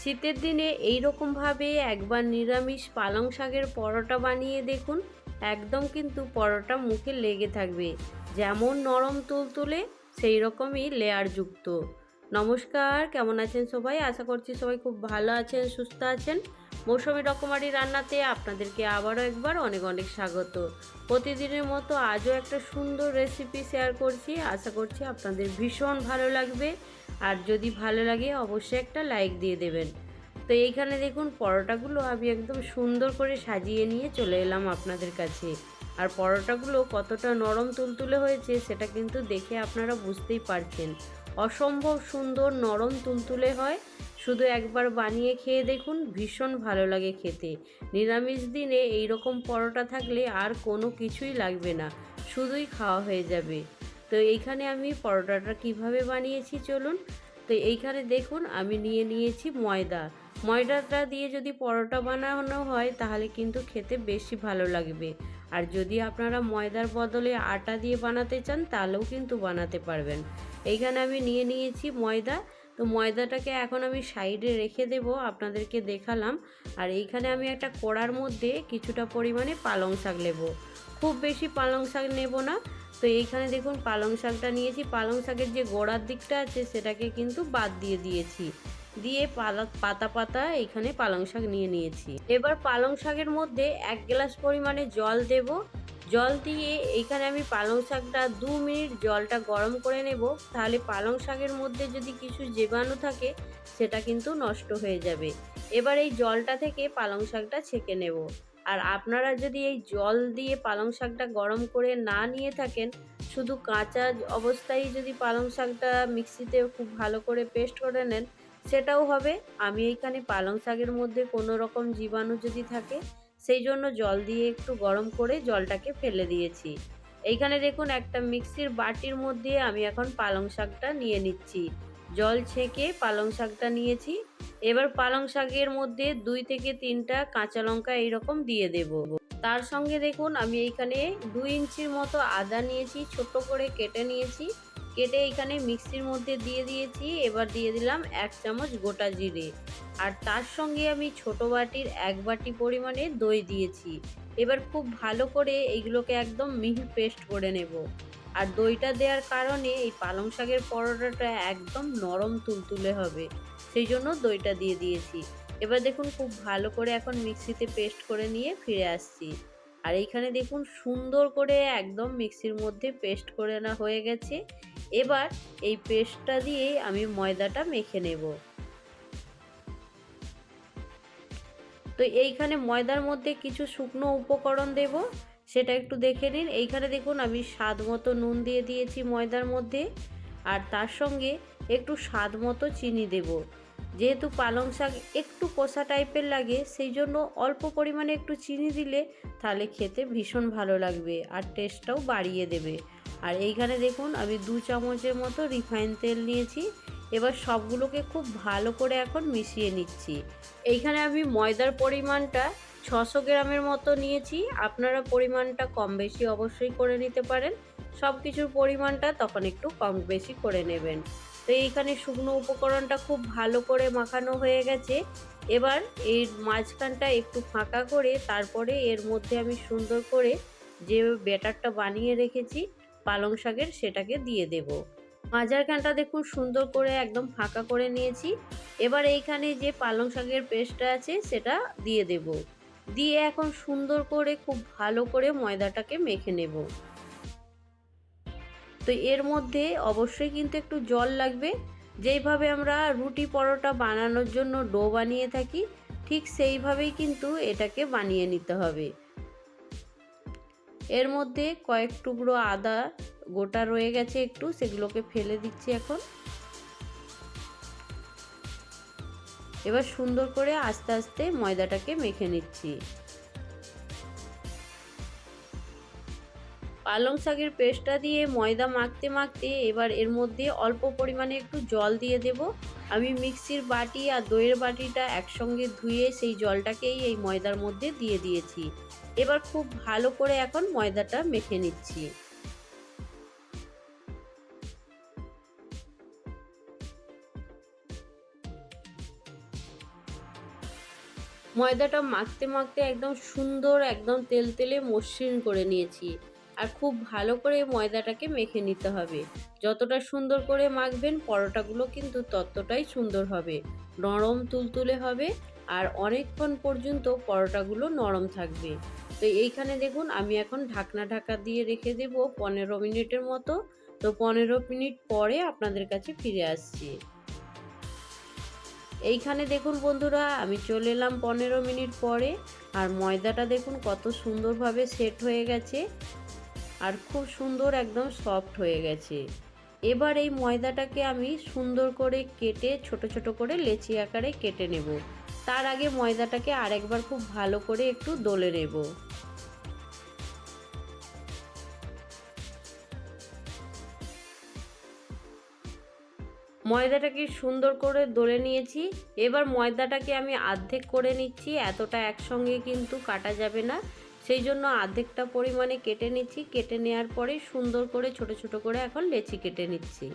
শীতের দিনে এই রকমভাবে একবার নিরামিষ পালং শাকের পরোটা বানিয়ে দেখুন, একদম কিন্তু পরোটা মুখে লেগে থাকবে। যেমন নরম তুলতুলে সেই রকমই লেয়ারযুক্ত। নমস্কার, কেমন আছেন সবাই? আশা করছি সবাই খুব ভালো আছেন, সুস্থ আছেন। মৌসুমি রকমারি রান্নাতে আপনাদেরকে আবারও একবার অনেক অনেক স্বাগত। প্রতিদিনের মতো আজও একটা সুন্দর রেসিপি শেয়ার করছি। আশা করছি আপনাদের ভীষণ ভালো লাগবে। আর যদি ভালো লাগে অবশ্যই একটা লাইক দিয়ে দেবেন। তো এইখানে দেখুন পরোটাগুলো আমি একদম সুন্দর করে সাজিয়ে নিয়ে চলে এলাম আপনাদের কাছে। আর পরোটাগুলো কতটা নরম তুলতুলে হয়েছে সেটা কিন্তু দেখে আপনারা বুঝতেই পারছেন। অসম্ভব সুন্দর নরম তুলতুলে হয়। শুধু একবার বানিয়ে খেয়ে দেখুন, ভীষণ ভালো লাগে খেতে। নিরামিষ দিনে এই রকম পরোটা থাকলে আর কোনো কিছুই লাগবে না, শুধুই খাওয়া হয়ে যাবে। তো এইখানে আমি পরোটাটা কীভাবে বানিয়েছি চলুন? তো এইখানে দেখুন, আমি নিয়ে নিয়েছি ময়দা। ময়দাটা দিয়ে যদি পরোটা বানানো হয়, তাহলে কিন্তু খেতে বেশি ভালো লাগবে। আর যদি আপনারা ময়দার বদলে আটা দিয়ে বানাতে চান, তাহলেও কিন্তু বানাতে পারবেন। এইখানে আমি নিয়ে নিয়েছি ময়দা। তো ময়দাটাকে এখন আমি সাইডে রেখে দেব, আপনাদেরকে দেখালাম। আর এইখানে আমি একটা কড়ার মধ্যে কিছুটা পরিমাণে পালং শাক নেব। খুব বেশি পালং শাক নেব না। তো এইখানে দেখুন পালং শাকটা নিয়েছি। পালং শাকের যে গোড়ার দিকটা আছে সেটাকে কিন্তু বাদ দিয়ে দিয়েছি। দিয়ে পালা পাতা পাতা এইখানে পালং শাক নিয়ে নিয়েছি। এবার পালং শাকের মধ্যে এক গ্লাস পরিমাণে জল দেব। জল দিয়ে এইখানে আমি পালং শাকটা দু মিনিট জলটা গরম করে নেব। তাহলে পালং শাকের মধ্যে যদি কিছু জীবাণু থাকে, সেটা কিন্তু নষ্ট হয়ে যাবে। এবার এই জলটা থেকে পালং শাকটা ছেঁকে নেব। আর আপনারা যদি এই জল দিয়ে পালং শাকটা গরম করে না নিয়ে থাকেন, শুধু কাঁচা অবস্থায় যদি পালং শাকটা মিক্সিতে খুব ভালো করে পেস্ট করে নেন, সেটাও হবে। আমি এইখানে পালং শাকের মধ্যে কোনো রকম জীবাণু যদি থাকে, সেই জন্য জল দিয়ে একটু গরম করে জলটাকে ফেলে দিয়েছি। এইখানে দেখুন, একটা মিক্সির বাটির মধ্যে আমি এখন পালং শাকটা নিয়ে নিচ্ছি। জল ছেঁকে পালং শাকটা নিয়েছি। এবার পালং শাকের মধ্যে দুই থেকে তিনটা কাঁচা লঙ্কা এইরকম দিয়ে দেব। তার সঙ্গে দেখুন, আমি এইখানে দুই ইঞ্চির মতো আদা নিয়েছি, ছোট করে কেটে নিয়েছি। কেটে এখানে মিক্সির মধ্যে দিয়ে দিয়েছি। এবার দিয়ে দিলাম এক চামচ গোটা জিরে। আর তার সঙ্গে আমি ছোট বাটির এক বাটি পরিমাণে দই দিয়েছি। এবার খুব ভালো করে এইগুলোকে একদম মিহি পেস্ট করে নেব। আর দইটা দেওয়ার কারণে এই পালং শাকের পরোটাটা একদম নরম তুলতুলে হবে। সেই জন্য দইটা দিয়ে দিয়েছি। এবার দেখুন খুব ভালো করে এখন মিক্সিতে পেস্ট করে নিয়ে ফিরে আসছি। আর এইখানে দেখুন সুন্দর করে একদম মিক্সির মধ্যে পেস্ট করে না হয়ে গেছে। এবার এই পেস্টটা দিয়ে আমি ময়দাটা মেখে নেব। তো এইখানে ময়দার মধ্যে কিছু শুকনো উপকরণ দেব। সেটা একটু দেখে নিন। এইখানে দেখুন আমি স্বাদ মতো নুন দিয়ে দিয়েছি ময়দার মধ্যে। আর তার সঙ্গে একটু স্বাদ মতো চিনি দেব। যেহেতু পালং শাক একটু কষা টাইপের লাগে, সেই জন্য অল্প পরিমাণে একটু চিনি দিলে তাহলে খেতে ভীষণ ভালো লাগবে আর টেস্টটাও বাড়িয়ে দেবে। আর এইখানে দেখুন আমি দু চামচের মতো রিফাইন তেল নিয়েছি। এবার সবগুলোকে খুব ভালো করে এখন মিশিয়ে নিচ্ছি। এইখানে আমি ময়দার পরিমাণটা ছশো গ্রামের মতো নিয়েছি। আপনারা পরিমাণটা কম বেশি অবশ্যই করে নিতে পারেন। সব কিছুর পরিমাণটা তখন একটু কম বেশি করে নেবেন। তো এইখানে শুকনো উপকরণটা খুব ভালো করে মাখানো হয়ে গেছে। এবার এর মাঝখানটা একটু ফাঁকা করে তারপরে এর মধ্যে আমি সুন্দর করে যে ব্যাটারটা বানিয়ে রেখেছি, পালং শাকের সেটাকে দিয়ে দেব। মাজার কানটা দেখুন সুন্দর করে একদম ফাঁকা করে নিয়েছি। এবার এইখানে যে পালং শাকের পেস্টটা আছে সেটা দিয়ে দেব। দিয়ে এখন সুন্দর করে, খুব ভালো করে ময়দাটাকে মেখে নেব। তো এর মধ্যে অবশ্যই কিন্তু একটু জল লাগবে। যেইভাবে আমরা রুটি পরোটা বানানোর জন্য ডো বানিয়ে থাকি, ঠিক সেইভাবেই কিন্তু এটাকে বানিয়ে নিতে হবে। এর মধ্যে কয়েক টুকরো আদা গোটা রয়ে গেছে একটু, সেগুলোকে ফেলে দিচ্ছি এখন। এবার সুন্দর করে আস্তে আস্তে ময়দাটাকে মেখে নিচ্ছি। পালং শাকের পেস্টটা দিয়ে ময়দা মাখতে মাখতে এবার এর মধ্যে অল্প পরিমাণে একটু জল দিয়ে দেব। আমি মিক্সির বাটি আর দইয়ের বাটিটা একসঙ্গে ধুয়ে সেই জলটাকেই এই ময়দার মধ্যে দিয়ে দিয়েছি। এবার খুব ভালো করে এখন ময়দাটা মেখে নিচ্ছি। ময়দাটা মাখতে মাখতে একদম সুন্দর, একদম তেল তেলে মসৃণ করে নিয়েছি। আর খুব ভালো করে ময়দাটাকে মেখে নিতে হবে। যতটা সুন্দর করে মাখবেন, পরোটাগুলো কিন্তু ততটাই সুন্দর হবে। নরম তুলতুলে হবে আর অনেকক্ষণ পর্যন্ত পরোটাগুলো নরম থাকবে। তো এইখানে দেখুন, আমি এখন ঢাকনা ঢাকা দিয়ে রেখে দেব পনেরো মিনিটের মতো। তো পনেরো মিনিট পরে আপনাদের কাছে ফিরে আসছি। এইখানে দেখুন বন্ধুরা, আমি চলে এলাম পনেরো মিনিট পরে, আর ময়দাটা দেখুন কত সুন্দরভাবে সেট হয়ে গেছে, আর খুব সুন্দর একদম সফট হয়ে গেছে। এবার এই ময়দাটাকে আমি সুন্দর করে কেটে, ছোট ছোট করে লেচি আকারে কেটে নেব। তার আগে ময়দাটাকে আরেকবার খুব ভালো করে একটু দলে নেব। ময়দাটাকে সুন্দর করে দলে নিয়েছি। এবার ময়দাটাকে আমি আর্ধেক করে নিচ্ছি, এতটা একসঙ্গে কিন্তু কাটা যাবে না। সেই জন্য আর্ধেকটা পরিমাণে কেটে নিচ্ছি, কেটে নেওয়ার পরে সুন্দর করে ছোট ছোট করে এখন লেচি কেটে নিচ্ছি।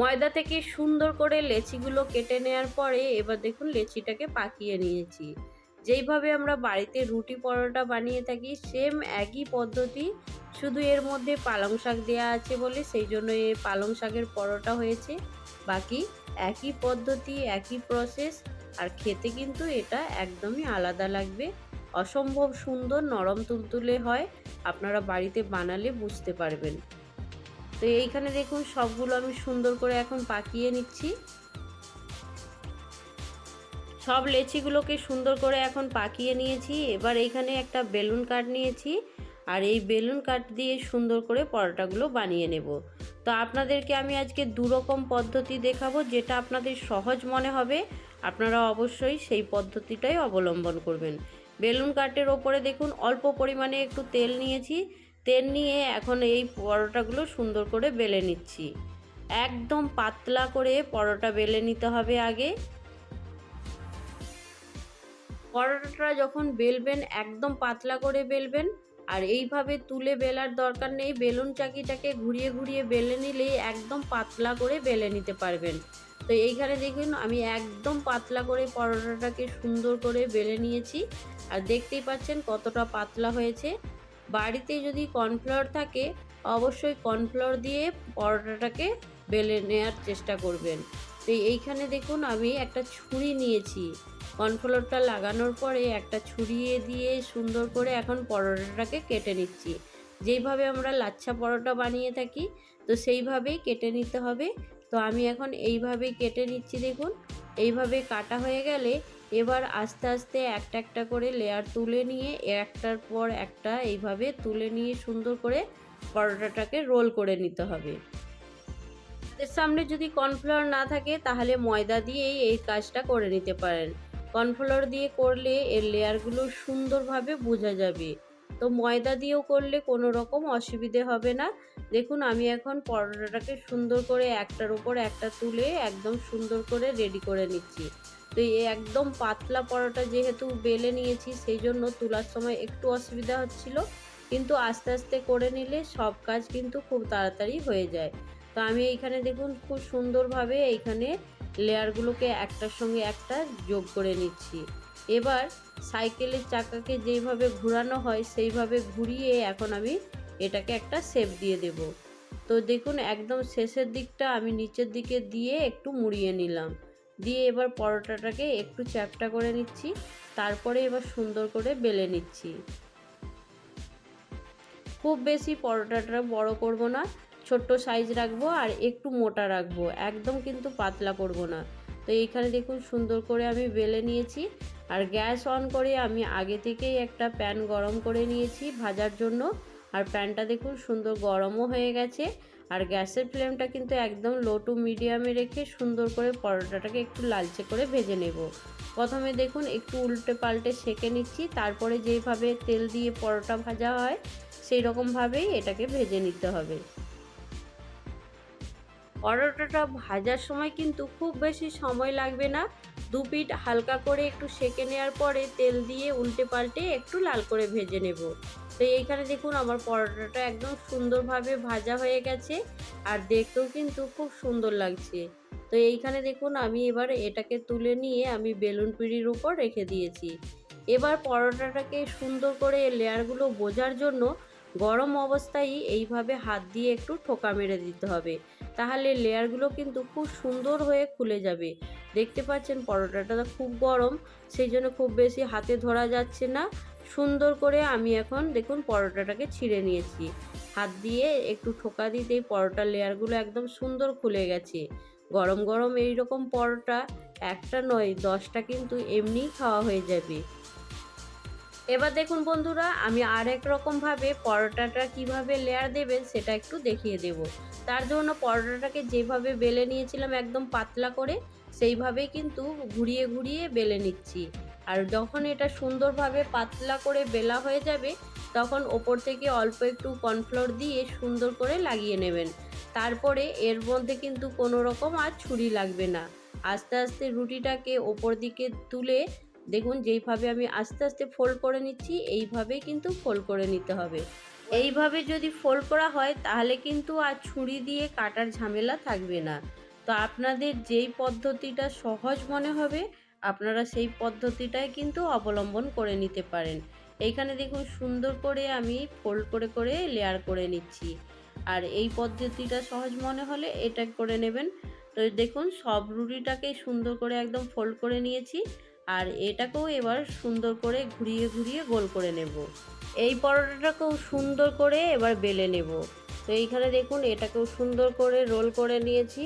ময়দা থেকে সুন্দর করে লেচিগুলো কেটে নেওয়ার পরে এবার দেখুন লেচিটাকে পাকিয়ে নিয়েছি। যেইভাবে আমরা বাড়িতে রুটি পরোটা বানিয়ে থাকি সেম একই পদ্ধতি, শুধু এর মধ্যে পালং শাক দেওয়া আছে বলে সেই জন্য এই পালং শাকের পরোটা হয়েছে। বাকি একই পদ্ধতি, একই প্রসেস আর খেতে কিন্তু এটা একদমই আলাদা লাগবে। অসম্ভব সুন্দর নরম তুলতুলে হয়, আপনারা বাড়িতে বানালে বুঝতে পারবেন। তো এইখানে দেখুন সবগুলো আমি সুন্দর করে এখন পাকিয়ে নিচ্ছি। সব লেচিগুলোকে সুন্দর করে এখন পাকিয়ে নিয়েছি। এবার এইখানে একটা বেলুন কাঠ নিয়েছি আর এই বেলুন কাঠ দিয়ে সুন্দর করে পরোটাগুলো বানিয়ে নেব। তো আপনাদেরকে আমি আজকে দুরকম পদ্ধতি দেখাবো যেটা আপনাদের সহজ মনে হবে। আপনারা অবশ্যই সেই পদ্ধতিটাই অবলম্বন করবেন। বেলুন কাঠের ওপরে দেখুন অল্প পরিমাণে একটু তেল নিয়েছি। তেল নিয়ে এখন এই পরোটাগুলো সুন্দর করে বেলে নিচ্ছি। একদম পাতলা করে পরোটা বেলে নিতে হবে আগে। পরোটাটা যখন বেলবেন, একদম পাতলা করে বেলবেন আর এইভাবে তুলে বেলার দরকার নেই। বেলুন চাকিটাকে ঘুরিয়ে ঘুরিয়ে বেলে নিলেই একদম পাতলা করে বেলে নিতে পারবেন। তো এইখানে দেখুন, আমি একদম পাতলা করে পরোটাটাকে সুন্দর করে বেলে নিয়েছি। আর দেখতেই পাচ্ছেন কতটা পাতলা হয়েছে। বাড়িতে যদি কর্নফ্লাওয়ার থাকে, অবশ্যই কর্নফ্লাওয়ার দিয়ে পরোটাটাকে বেলে নেওয়ার চেষ্টা করবেন। তো এইখানে দেখুন আমি একটা ছুরি নিয়েছি। কর্নফ্লাওয়ারটা লাগানোর পরে একটা ছুরিয়ে দিয়ে সুন্দর করে এখন পরোটাটাকে কেটে নিচ্ছি। যেইভাবে আমরা লাচ্ছা পরোটা বানিয়ে থাকি, তো সেইভাবেই কেটে নিতে হবে। তো আমি এখন এইভাবেই কেটে নিচ্ছি দেখুন। এইভাবে কাটা হয়ে গেলে এবার আস্তে আস্তে একটা একটা করে লেয়ার তুলে নিয়ে একটার পর একটা এইভাবে তুলে নিয়ে সুন্দর করে পরোটাটাকে রোল করে নিতে হবে। এর সামনে যদি কর্নফ্লাওয়ার না থাকে, তাহলে ময়দা দিয়েই এই কাজটা করে নিতে পারেন। কর্নফ্লাওয়ার দিয়ে করলে এর লেয়ারগুলো সুন্দরভাবে বোঝা যাবে। তো ময়দা দিয়েও করলে কোনো রকম অসুবিধে হবে না। দেখুন, আমি এখন পরোটাটাকে সুন্দর করে একটার উপর একটা তুলে একদম সুন্দর করে রেডি করে নিচ্ছি। তো এই একদম পাতলা পরোটা যেহেতু বেলে নিয়েছি, সেই জন্য তোলার সময় একটু অসুবিধা হচ্ছিল। কিন্তু আস্তে আস্তে করে নিলে সব কাজ কিন্তু খুব তাড়াতাড়ি হয়ে যায়। তো আমি এইখানে দেখুন খুব সুন্দরভাবে এইখানে লেয়ারগুলোকে একটার সঙ্গে একটা যোগ করে নিচ্ছি। এবার সাইকেলের চাকাকে যেইভাবে ঘোরানো হয়, সেইভাবে ঘুরিয়ে এখন আমি এটাকে একটা শেপ দিয়ে দেব। তো দেখুন একদম শেষের দিকটা আমি নিচের দিকে দিয়ে একটু মুড়িয়ে নিলাম। দিয়ে এবার পরোটাটাকে একটু চ্যাপটা করে নিচ্ছি, তারপরে এবার সুন্দর করে বেলে নিচ্ছি। খুব বেশি পরোটাটা বড় করব না ছোট্ট সাইজ রাখব আর একটু মোটা রাখব। একদম কিন্তু পাতলা করব না। তো এইখানে দেখুন সুন্দর করে আমি বেলে নিয়েছি। আর গ্যাস অন করে আমি আগে থেকেই একটা প্যান গরম করে নিয়েছি ভাজার জন্য। আর প্যানটা দেখুন সুন্দর গরমও হয়ে গেছে। আর গ্যাসের ফ্লেমটা কিন্তু একদম লো টু মিডিয়ামে রেখে সুন্দর করে পরোটাটাকে একটু লালচে করে ভেজে নেব। প্রথমে দেখুন একটু উল্টে পাল্টে সেঁকে নিচ্ছি। তারপরে যেইভাবে তেল দিয়ে পরোটা ভাজা হয় সেই রকমভাবেই এটাকে ভেজে নিতে হবে। পরোটাটা ভাজার সময় কিন্তু খুব বেশি সময় লাগবে না। দু পিঠ হালকা করে একটু সেঁকে নেওয়ার পরে তেল দিয়ে উল্টে পাল্টে একটু লাল করে ভেজে নেব। তো এইখানে দেখুন আমার পরোটাটা একদম সুন্দরভাবে ভাজা হয়ে গেছে আর দেখতেও কিন্তু খুব সুন্দর লাগছে। তো এইখানে দেখুন আমি এবার এটাকে তুলে নিয়ে আমি বেলুন পিড়ির উপর রেখে দিয়েছি। এবার পরোটাটাকে সুন্দর করে লেয়ারগুলো বোঝার জন্য গরম অবস্থায় এইভাবে হাত দিয়ে একটু ঠোকা মেরে দিতে হবে। তাহলে লেয়ারগুলো কিন্তু খুব সুন্দর হয়ে খুলে যাবে। দেখতে পাচ্ছেন পরোটাটা খুব গরম, সেই জন্য খুব বেশি হাতে ধরা যাচ্ছে না। সুন্দর করে আমি এখন দেখুন পরোটাটাকে ছিঁড়ে নিয়েছি। হাত দিয়ে একটু ঠোকা দিতেই পরোটার লেয়ারগুলো একদম সুন্দর খুলে গেছে। গরম গরম এই রকম পরোটা একটা নয়, দশটা কিন্তু এমনিই খাওয়া হয়ে যাবে। এবার দেখুন বন্ধুরা, আমি আর এক রকমভাবে পরোটাটা কীভাবে লেয়ার দেবেন সেটা একটু দেখিয়ে দেব। তার জন্য পরোটাটাকে যেভাবে বেলে নিয়েছিলাম একদম পাতলা করে সেইভাবেই কিন্তু ঘুরিয়ে ঘুরিয়ে বেলে নিচ্ছি। আর যখন এটা সুন্দরভাবে পাতলা করে বেলা হয়ে যাবে, তখন ওপর থেকে অল্প একটু কর্নফ্লোর দিয়ে সুন্দর করে লাগিয়ে নেবেন। তারপরে এর মধ্যে কিন্তু কোনো রকম আর ছুরি লাগবে না। আস্তে আস্তে রুটিটাকে ওপর দিকে তুলে দেখুন, যেইভাবে আমি আস্তে আস্তে ফোল্ড করে নিচ্ছি এইভাবেই কিন্তু ফোল্ড করে নিতে হবে। এইভাবে যদি ফোল্ড করা হয়, তাহলে কিন্তু আর ছুরি দিয়ে কাটার ঝামেলা থাকবে না। তো আপনাদের যেই পদ্ধতিটা সহজ মনে হবে, আপনারা সেই পদ্ধতিটাই কিন্তু অবলম্বন করে নিতে পারেন। এইখানে দেখুন, সুন্দর করে আমি ফোল্ড করে করে লেয়ার করে নিচ্ছি। আর এই পদ্ধতিটা সহজ মনে হলে এটা করে নেবেন। তো দেখুন, সব রুটিটাকে সুন্দর করে একদম ফোল্ড করে নিয়েছি। আর এটাকেও এবার সুন্দর করে ঘুরিয়ে ঘুরিয়ে গোল করে নেব। এই পরোটাটাকেও সুন্দর করে এবার বেলে নেব। তো এইখানে দেখুন, এটাকেও সুন্দর করে রোল করে নিয়েছি।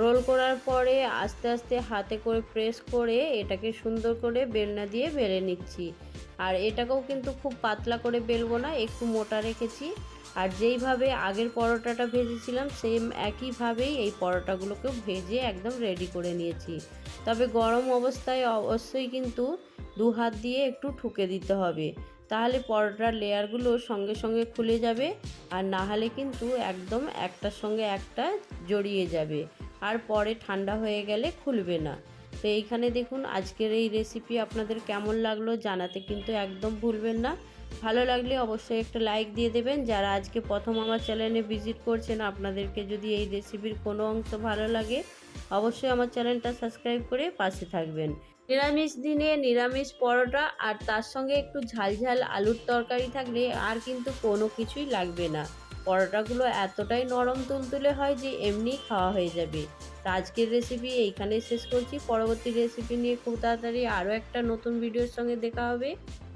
রোল করার পরে আস্তে আস্তে হাতে করে প্রেস করে এটাকে সুন্দর করে বেলনা দিয়ে বেলে নিচ্ছি। আর এটাকেও কিন্তু খুব পাতলা করে বেলবো না, একটু মোটা রেখেছি। আর যেইভাবে আগের পরোটাটা ভেজেছিলাম সেম একইভাবেই এই পরোটাগুলোকেও ভেজে একদম রেডি করে নিয়েছি। তবে গরম অবস্থায় অবশ্যই কিন্তু দু হাত দিয়ে একটু ঠুকে দিতে হবে। তাহলে পরোটার লেয়ারগুলো সঙ্গে সঙ্গে খুলে যাবে আর না হলে কিন্তু একদম একটার সঙ্গে একটা জড়িয়ে যাবে আর পরে ঠান্ডা হয়ে গেলে খুলবে না। তো এইখানে দেখুন আজকের এই রেসিপি আপনাদের কেমন লাগল জানাতে কিন্তু একদম ভুলবেন না। ভালো লাগলে অবশ্যই একটা লাইক দিয়ে দেবেন। যারা আজকে প্রথম আমার চ্যানেলে ভিজিট করছেন, আপনাদেরকে যদি এই রেসিপির কোনো অংশ ভালো লাগে, অবশ্যই আমার চ্যানেলটা সাবস্ক্রাইব করে পাশে থাকবেন। নিরামিষ দিনে নিরামিষ পরোটা আর তার সঙ্গে একটু ঝালঝাল আলুর তরকারি থাকলে আর কিন্তু কোনো কিছুই লাগবে না। পরোটাগুলো এতটাই নরম তুলতুলে হয় যে এমনি খাওয়া হয়ে যাবে। তো আজকের রেসিপি এইখানে শেষ করছি। পরবর্তী রেসিপি নিয়ে খুব তাড়াতাড়ি আরও একটা নতুন ভিডিওর সঙ্গে দেখা হবে।